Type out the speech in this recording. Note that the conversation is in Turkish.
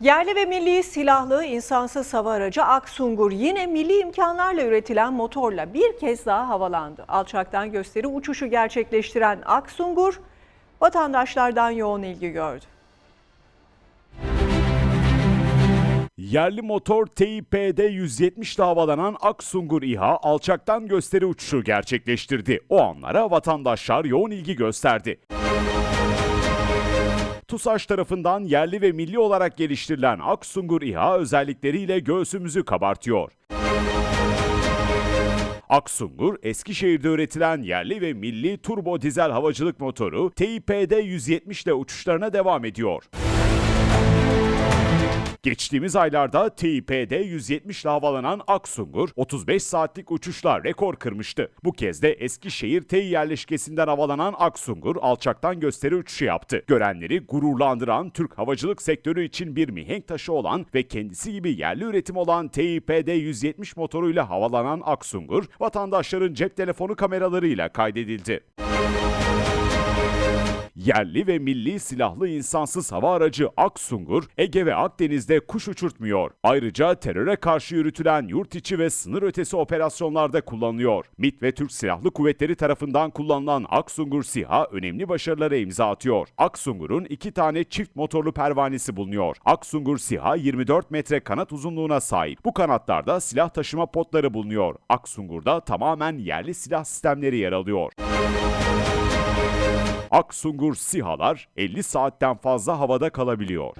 Yerli ve milli silahlı insansız hava aracı Aksungur yine milli imkanlarla üretilen motorla bir kez daha havalandı. Alçaktan gösteri uçuşu gerçekleştiren Aksungur vatandaşlardan yoğun ilgi gördü. Yerli motor TİPD 170 ile havalanan Aksungur İHA alçaktan gösteri uçuşu gerçekleştirdi. O anlara vatandaşlar yoğun ilgi gösterdi. TUSAŞ tarafından yerli ve milli olarak geliştirilen Aksungur İHA özellikleriyle göğsümüzü kabartıyor. Aksungur, Eskişehir'de üretilen yerli ve milli turbo dizel havacılık motoru TİPD 170 ile uçuşlarına devam ediyor. Geçtiğimiz aylarda TİPD 170 ile havalanan Aksungur 35 saatlik uçuşla rekor kırmıştı. Bu kez de Eskişehir Tİ yerleşkesinden havalanan Aksungur alçaktan gösteri uçuşu yaptı. Görenleri gururlandıran Türk havacılık sektörü için bir mihenk taşı olan ve kendisi gibi yerli üretim olan TİPD 170 motoruyla havalanan Aksungur vatandaşların cep telefonu kameralarıyla kaydedildi. Yerli ve milli silahlı insansız hava aracı Aksungur, Ege ve Akdeniz'de kuş uçurtmuyor. Ayrıca teröre karşı yürütülen yurt içi ve sınır ötesi operasyonlarda kullanılıyor. MİT ve Türk Silahlı Kuvvetleri tarafından kullanılan Aksungur SİHA önemli başarılara imza atıyor. Aksungur'un iki tane çift motorlu pervanesi bulunuyor. Aksungur SİHA 24 metre kanat uzunluğuna sahip. Bu kanatlarda silah taşıma potları bulunuyor. Aksungur'da tamamen yerli silah sistemleri yer alıyor. Aksungur SİHA'lar 50 saatten fazla havada kalabiliyor.